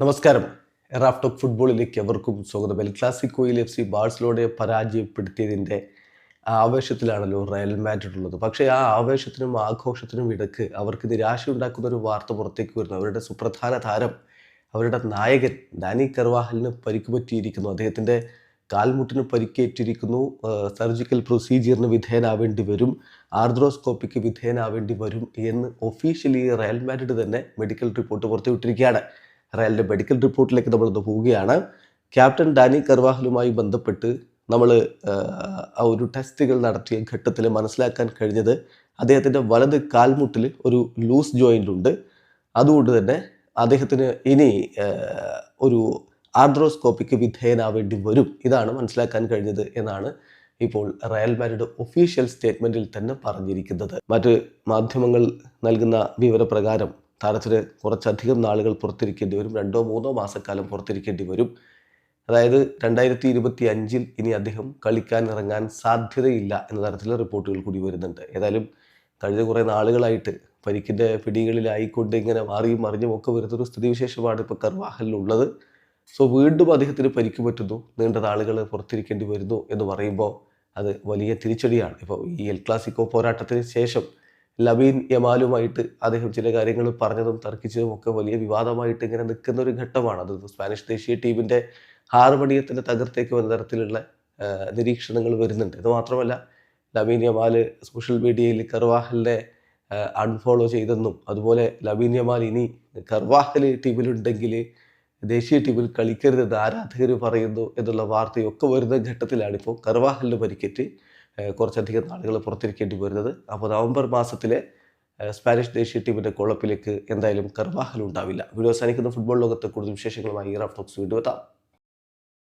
നമസ്കാരം. റാഫ്റ്റോക്ക് ഫുട്ബോളിലേക്ക് എവർക്കും സ്വാഗതം. എൽ ക്ലാസിക്കോയിൽ എഫ് സി ബാഴ്സലോണയെ പരാജയപ്പെടുത്തിയതിന്റെ ആവേശത്തിലാണല്ലോ റയൽ മാഡ്രിഡ് ഉള്ളത് പക്ഷേ ആ ആവേശത്തിനും ആഘോഷത്തിനും ഇടയ്ക്ക് അവർക്ക് നിരാശയുണ്ടാക്കുന്ന ഒരു വാർത്ത പുറത്തേക്ക് വരുന്നു. അവരുടെ സുപ്രധാന താരം അവരുടെ നായകൻ ഡാനി കർവാഹലിന് പരിക്ക് പറ്റിയിരിക്കുന്നു അദ്ദേഹത്തിന്റെ കാൽമുട്ടിന് പരിക്കേറ്റിരിക്കുന്നു. സർജിക്കൽ പ്രൊസീജിയറിന് വിധേയനാവേണ്ടി വരും. ആർദ്രോസ്കോപ്പിക്ക് വിധേയനാവേണ്ടി വരും എന്ന് ഒഫീഷ്യലി റയൽ മാഡ്രിഡ് തന്നെ മെഡിക്കൽ റിപ്പോർട്ട് പുറത്തുവിട്ടിരിക്കുകയാണ്. റയലിന്റെ മെഡിക്കൽ റിപ്പോർട്ടിലേക്ക് നമ്മളൊന്ന് പോവുകയാണ്. ക്യാപ്റ്റൻ ഡാനി കർവാഹലുമായി ബന്ധപ്പെട്ട് നമ്മൾ ആ ഒരു ടെസ്റ്റുകൾ നടത്തിയ ഘട്ടത്തിൽ മനസ്സിലാക്കാൻ കഴിഞ്ഞത് അദ്ദേഹത്തിന്റെ വലത് കാൽമുട്ടിൽ ഒരു ലൂസ് ജോയിന്റ് ഉണ്ട്. അതുകൊണ്ട് തന്നെ അദ്ദേഹത്തിന് ഇനി ഒരു ആർദ്രോസ്കോപ്പിക്ക് വിധേയനാവേണ്ടി വരും. ഇതാണ് മനസ്സിലാക്കാൻ കഴിഞ്ഞത് എന്നാണ് ഇപ്പോൾ റയൽ മാരുടെ ഒഫീഷ്യൽ സ്റ്റേറ്റ്മെന്റിൽ തന്നെ പറഞ്ഞിരിക്കുന്നത്. മറ്റ് മാധ്യമങ്ങൾ നൽകുന്ന വിവരപ്രകാരം താരത്തിന് കുറച്ചധികം നാളുകൾ പുറത്തിരിക്കേണ്ടി വരും. രണ്ടോ മൂന്നോ മാസക്കാലം പുറത്തിരിക്കേണ്ടി വരും. അതായത് രണ്ടായിരത്തി ഇരുപത്തി അഞ്ചിൽ ഇനി അദ്ദേഹം കളിക്കാൻ ഇറങ്ങാൻ സാധ്യതയില്ല എന്ന തരത്തിലുള്ള റിപ്പോർട്ടുകൾ കൂടി വരുന്നുണ്ട്. ഏതായാലും കഴിഞ്ഞ കുറേ നാളുകളായിട്ട് പരിക്കിന്റെ പിടികളിലായിക്കൊണ്ട് ഇങ്ങനെ മാറിയും മറിഞ്ഞും ഒക്കെ വരുന്നൊരു സ്ഥിതിവിശേഷമാണ് ഇപ്പോൾ കർവാഹലിനുള്ളത് സോ വീണ്ടും അദ്ദേഹത്തിന് പരിക്ക് പറ്റുന്നു. നീണ്ട നാളുകൾ പുറത്തിരിക്കേണ്ടി വരുന്നു എന്ന് പറയുമ്പോൾ അത് വലിയ തിരിച്ചടിയാണ്. ഇപ്പോൾ ഈ എൽ ക്ലാസിക്കോ പോരാട്ടത്തിന് ശേഷം ലബീൻ യമാലുമായിട്ട് അദ്ദേഹം ചില കാര്യങ്ങൾ പറഞ്ഞതും തർക്കിച്ചതും ഒക്കെ വലിയ വിവാദമായിട്ട് ഇങ്ങനെ നിൽക്കുന്ന ഒരു ഘട്ടമാണ്. അത് സ്പാനിഷ് ദേശീയ ടീമിന്റെ ഹാർമണിയത്തിന്റെ തകർത്തേക്ക് വന്ന തരത്തിലുള്ള നിരീക്ഷണങ്ങൾ വരുന്നുണ്ട്. ഇത് മാത്രമല്ല ലബീൻ യമാൽ സോഷ്യൽ മീഡിയയിൽ കർവാഹലിനെ അൺഫോളോ ചെയ്തെന്നും അതുപോലെ ലബീൻ യമാൽ ഇനി കർവാഹൽ ടീമിലുണ്ടെങ്കിൽ ദേശീയ ടീമിൽ കളിക്കരുതെന്ന് ആരാധകർ പറയുന്നു എന്നുള്ള വാർത്തയൊക്കെ വരുന്ന ഘട്ടത്തിലാണ് ഇപ്പോൾ കർവാഹലിന് പരിക്കേറ്റ് കുറച്ചധികം നാളുകൾ പുറത്തിരിക്കേണ്ടി വരുന്നത്. അപ്പോൾ നവംബർ മാസത്തിലെ സ്പാനിഷ് ദേശീയ ടീമിന്റെ കുഴപ്പിലേക്ക് എന്തായാലും കർവാഹൽ ഉണ്ടാവില്ല. വീഡിയോ ഫുട്ബോൾ ലോകത്തെ കൂടുതൽ വിശേഷങ്ങളുമായി റാഫ് ടോക്സ് വീണ്ടും എത്താം.